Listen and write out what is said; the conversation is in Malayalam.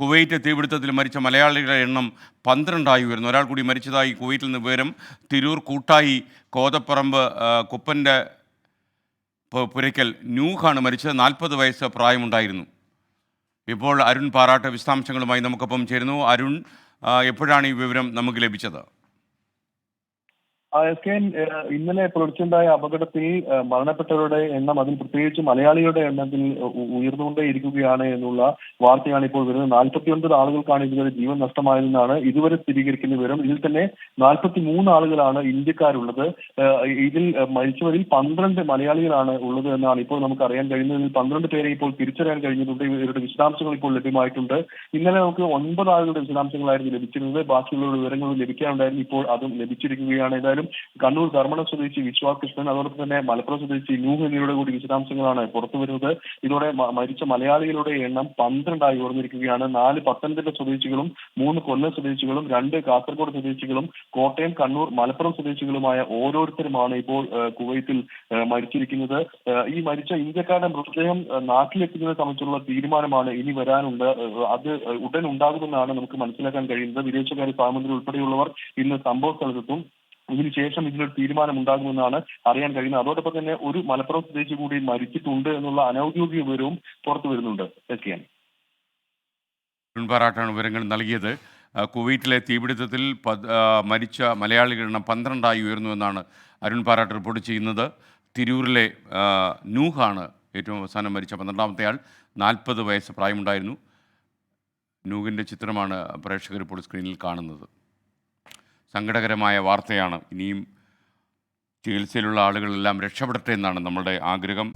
കുവൈറ്റ് തീപിടുത്തത്തിൽ മരിച്ച മലയാളികളുടെ എണ്ണം പന്ത്രണ്ടായി ഉയർന്നു. ഒരാൾ കൂടി മരിച്ചതായി കുവൈറ്റിൽ നിന്ന് വിവരം തിരൂർ കൂട്ടായി കോതപ്പറമ്പ് കുപ്പന്റെ പുരയ്ക്കൽ ന്യൂഹാണ് മരിച്ചത്. നാൽപ്പത് വയസ്സ് പ്രായമുണ്ടായിരുന്നു. ഇപ്പോൾ അരുൺ പാറാട്ട് വിശദാംശങ്ങളുമായി നമുക്കൊപ്പം ചേരുന്നു. അരുൺ എപ്പോഴാണ് ഈ വിവരം നമുക്ക് ലഭിച്ചത്? ഇന്നലെ പുലർച്ചെയുണ്ടായ അപകടത്തിൽ മരണപ്പെട്ടവരുടെ എണ്ണം അതിൽ പ്രത്യേകിച്ച് മലയാളികളുടെ എണ്ണത്തിൽ ഉയർന്നുകൊണ്ടേ ഇരിക്കുകയാണ് എന്നുള്ള വാർത്തയാണ് ഇപ്പോൾ വരുന്നത്. നാൽപ്പത്തി ഒൻപത് ആളുകൾക്കാണ് ഇതുവരെ ജീവൻ നഷ്ടമായതെന്നാണ് ഇതുവരെ സ്ഥിരീകരിക്കുന്ന വിവരം. ഇതിൽ തന്നെ നാൽപ്പത്തി മൂന്ന് ആളുകളാണ് ഇന്ത്യക്കാരുള്ളത്. ഇതിൽ മരിച്ചവരിൽ പന്ത്രണ്ട് മലയാളികളാണ് ഉള്ളത് എന്നാണ് ഇപ്പോൾ നമുക്ക് അറിയാൻ കഴിയുന്നത്. ഇതിൽ പന്ത്രണ്ട് പേരെ ഇപ്പോൾ തിരിച്ചറിയാൻ കഴിഞ്ഞിട്ടുണ്ട്. ഇവരുടെ വിശദാംശങ്ങൾ ഇപ്പോൾ ലഭ്യമായിട്ടുണ്ട്. ഇന്നലെ നമുക്ക് ഒൻപത് ആളുകളുടെ വിശദാംശങ്ങളായിരുന്നു ലഭിച്ചിരുന്നത്. ബാക്കിയുള്ള വിവരങ്ങൾ ലഭിക്കാനുണ്ടായിരുന്നു. ഇപ്പോൾ അതും ലഭിച്ചിരിക്കുകയാണ്. ഏതായാലും കണ്ണൂർ ധർമ്മട സ്വദേശി വിശ്വാകൃഷ്ണൻ അതോടൊപ്പം തന്നെ മലപ്പുറം സ്വദേശി നൂഹ് കൂടി വിശദാംശങ്ങളാണ് പുറത്തു വരുന്നത്. ഇതോടെ മരിച്ച മലയാളികളുടെ എണ്ണം പന്ത്രണ്ടായി ഉയർന്നിരിക്കുകയാണ്. നാല് പത്തനംതിട്ട സ്വദേശികളും മൂന്ന് കൊല്ലം സ്വദേശികളും രണ്ട് കാസർഗോഡ് സ്വദേശികളും കോട്ടയം കണ്ണൂർ മലപ്പുറം സ്വദേശികളുമായ ഓരോരുത്തരുമാണ് ഇപ്പോൾ കുവൈത്തിൽ മരിച്ചിരിക്കുന്നത്. ഈ മരിച്ച ഇന്ത്യക്കാരുടെ മൃതദേഹം നാട്ടിലെത്തുന്നത് സംബന്ധിച്ചുള്ള തീരുമാനമാണ് ഇനി വരാനുണ്ട്. അത് ഉടൻ ഉണ്ടാകുമെന്നാണ് നമുക്ക് മനസ്സിലാക്കാൻ കഴിയുന്നത്. വിദേശകാര്യ സഹമന്ത്രി ഉൾപ്പെടെയുള്ളവർ ഇന്ന് സംഭവ സ്ഥലത്തെത്തും. ഇതിനുശേഷം ഇതിനൊരു തീരുമാനം ഉണ്ടാകുമെന്നാണ് അറിയാൻ കഴിയുന്നത്. അതോടൊപ്പം തന്നെ ഒരു മലപ്പുറം സ്വദേശി കൂടി മരിച്ചിട്ടുണ്ട് എന്നുള്ള അനൌദ്യോഗിക വിവരവും പുറത്തു വരുന്നുണ്ട്. എസ് വിവരങ്ങൾ നൽകിയത്. കുവൈറ്റിലെ തീപിടുത്തത്തിൽ മരിച്ച മലയാളികളുടെ എണ്ണം പന്ത്രണ്ടായി ഉയർന്നുവെന്നാണ് അരുൺ പാറാട്ട് റിപ്പോർട്ട് ചെയ്യുന്നത്. തിരൂരിലെ നൂഹാണ് ഏറ്റവും അവസാനം മരിച്ച പന്ത്രണ്ടാമത്തെ ആൾ. നാൽപ്പത് വയസ്സ് പ്രായമുണ്ടായിരുന്നു. നൂഹിന്റെ ചിത്രമാണ് പ്രേക്ഷകർ ഇപ്പോൾ സ്ക്രീനിൽ കാണുന്നത്. സങ്കടകരമായ വാർത്തയാണ്. ഇനിയും ചികിത്സയിലുള്ള ആളുകളെല്ലാം രക്ഷപ്പെടട്ടെ എന്നാണ് നമ്മളുടെ ആഗ്രഹം.